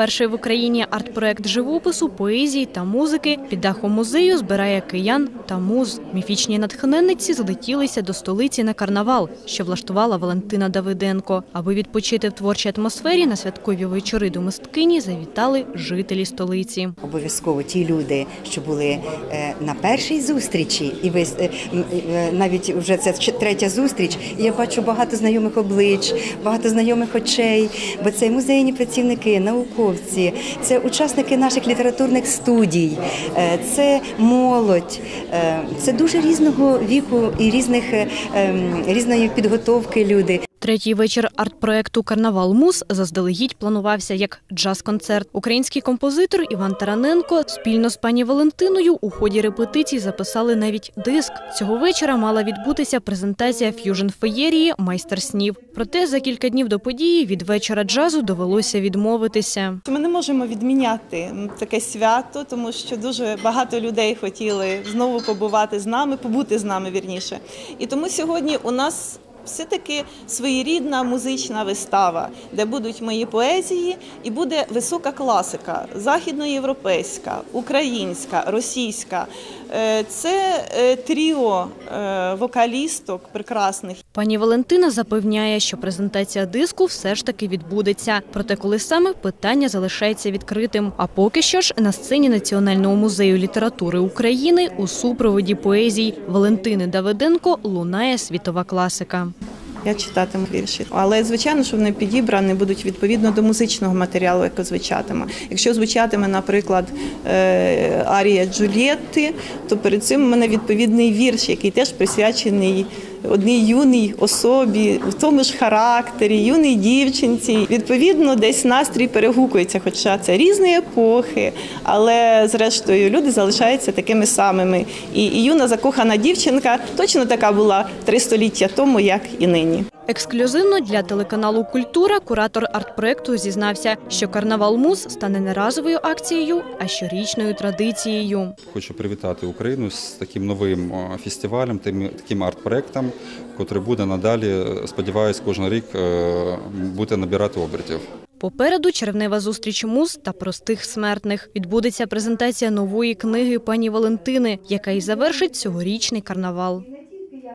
Перший в Україні арт-проект живопису, поезії та музики під дахом музею збирає киян та муз. Міфічні натхненниці злетілися до столиці на карнавал, що влаштувала Валентина Давиденко. Аби відпочити в творчій атмосфері на святкові вечори до мисткині завітали жителі столиці. Обов'язково ті люди, що були е, на першій зустрічі, і ви е, е, навіть вже це третя зустріч. Я бачу багато знайомих облич, багато знайомих очей. Бо це музейні працівники, науковці, це учасники наших літературних студій, е, це молодь, е, це дуже різного віку і різних е, ем, різної підготовки люди. Третій вечір арт-проекту Карнавал Муз заздалегідь планувався як джаз-концерт. Український композитор Іван Тараненко спільно з пані Валентиною у ході репетицій записали навіть диск. Цього вечора мала відбутися презентація ф'южн феєрії Майстер снів. Проте за кілька днів до події від вечора джазу довелося відмовитися. Ми не можемо відміняти таке свято, тому що дуже багато людей хотіли знову побувати з нами, побути з нами вірніше. І тому сьогодні у нас все-таки своєрідна музична вистава, де будуть мої поезії, і буде висока класика західноєвропейська, українська, російська. Е, Це е, тріо е, вокалісток прекрасних. Пані Валентина запевняє, що презентація диску все ж таки відбудеться. Проте, коли саме питання залишається відкритим. А поки що ж на сцені Національного музею літератури України у супроводі поезій Валентини Давиденко лунає світова класика. Я читатиму вірші, але звичайно, що вони підібрані будуть відповідно до музичного матеріалу, який звучатиме. Якщо звучатиме, наприклад, е, арія Джульєтти, то перед цим у мене відповідний вірш, який теж присвячений одній юній особі, в тому ж характері, юній дівчинці. Відповідно, десь настрій перегукується, хоча це різні епохи, але зрештою люди залишаються такими самими. І, і юна закохана дівчинка точно така була три століття тому, як і нині. Ексклюзивно для телеканалу Культура куратор арт-проекту зізнався, що карнавал муз стане не разовою акцією, а щорічною традицією. Хочу привітати Україну з таким новим фестивалем, тим таким арт-проектом, який буде надалі, е, сподіваюсь, кожен рік е, буде набирати обертів. Попереду червнева зустріч муз та простих смертних. Відбудеться презентація нової книги пані Валентини, яка і завершить цьогорічний карнавал.